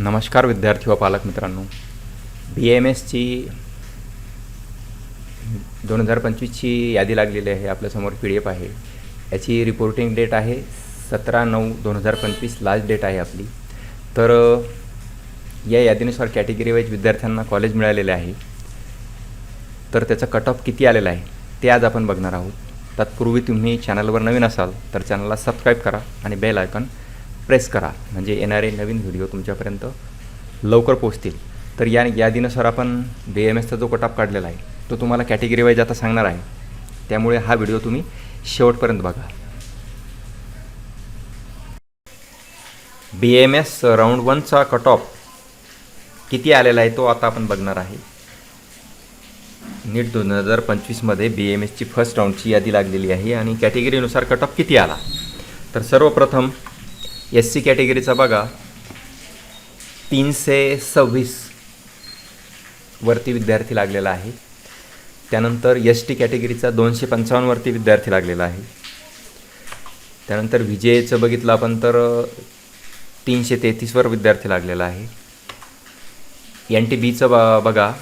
नमस्कार विद्यार्थी व पालक मित्रांनो. बी एम एसची दोन हजार पंचवीसची यादी लागलेली आहे. आपल्यासमोर पी डी एफ आहे. याची रिपोर्टिंग डेट आहे सतरा नऊ दोन हजार पंचवीस. लास्ट डेट आहे आपली. तर या यादीनुसार कॅटेगरी वाईज विद्यार्थ्यांना कॉलेज मिळालेले आहे. तर त्याचा कट ऑफ किती आलेला आहे ते आज आपण बघणार आहोत. तत्पूर्वी तुम्ही चॅनलवर नवीन असाल तर चॅनलला सबस्क्राईब करा आणि बेल आयकॉन प्रेस करा म्हणजे येणारे नवीन व्हिडिओ तुमच्यापर्यंत लवकर पोहोचतील. तर या यादीनुसार आपण बी एम एसचा जो कटाप काढलेला आहे तो तुम्हाला कॅटेगरी वाईज आता सांगणार आहे. त्यामुळे हा व्हिडिओ तुम्ही शेवटपर्यंत बघा. बी एम एस राऊंड वनचा कट ऑफ किती आलेला आहे तो आता आपण बघणार आहे. नीट दोन हजार पंचवीसमध्ये बी एम एसची फर्स्ट राऊंडची यादी लागलेली आहे आणि कॅटेगरीनुसार कट ऑफ किती आला. तर सर्वप्रथम एस सी कॅटेगरीचा बघा. तीनशे सव्वीस वरती विद्यार्थी लागलेला आहे. त्यानंतर एस टी कॅटेगरीचा दोनशे पंचावन्नवरती विद्यार्थी लागलेला आहे. त्यानंतर विजयचं बघितलं आपण तर तीनशे तेहतीसवर विद्यार्थी लागलेला आहे. एन टी बीचं ब बघा.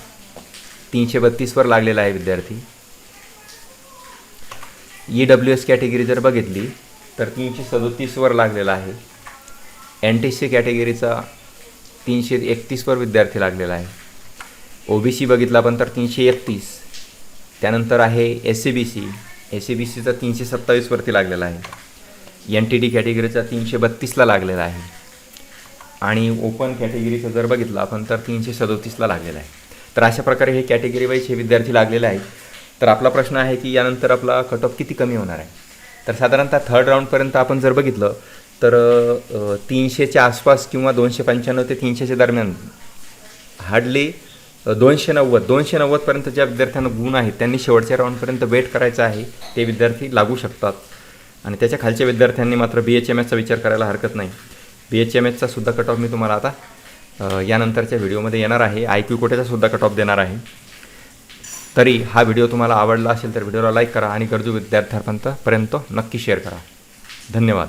तीनशे बत्तीसवर लागलेला आहे विद्यार्थी. ई डब्ल्यू एस कॅटेगरी जर बघितली तर तीनशे सदोतीसवर लागलेला आहे. एन टी सी कॅटेगरीचा तीनशे एकतीसवर विद्यार्थी लागलेला आहे. ओ बी सी बघितला आपण तर तीनशे एकतीस. त्यानंतर आहे S C B C S C B सीचा तीनशे सत्तावीसवरती लागलेला आहे. एन टी डी कॅटेगरीचा तीनशे बत्तीसला लागलेला आहे. आणि ओपन कॅटेगरीचं जर बघितला आपण तर तीनशे सदोतीसला लागलेला आहे. तर अशा प्रकारे हे कॅटेगरी वाईज हे विद्यार्थी लागलेले आहेत. तर आपला प्रश्न आहे की यानंतर आपला कट ऑफ किती कमी होणार आहे? तर साधारणतः थर्ड राऊंडपर्यंत आपण जर बघितलं तर तीनशेच्या आसपास किंवा दोनशे पंच्याण्णव ते तीनशेच्या दरम्यान हार्डली दोनशे नव्वद दोनशे नव्वदपर्यंत ज्या विद्यार्थ्यांना गुण आहेत त्यांनी शेवटच्या राऊंडपर्यंत वेट करायचं आहे ते विद्यार्थी लागू शकतात. आणि त्याच्या खालच्या विद्यार्थ्यांनी मात्र बी एच एम एसचा विचार करायला हरकत नाही. बी एच एम एसचा सुद्धा कट ऑफ मी तुम्हाला आता यानंतरच्या व्हिडिओमध्ये येणार आहे. आय क्यू कोटेचा सुद्धा कट ऑफ देणार आहे. तरी हा व्हिडिओ तुम्हाला आवडला असेल तर व्हिडिओला लाईक करा आणि गरजू विद्यार्थ्यांपर्यंत पर्यंत नक्की शेअर करा. धन्यवाद.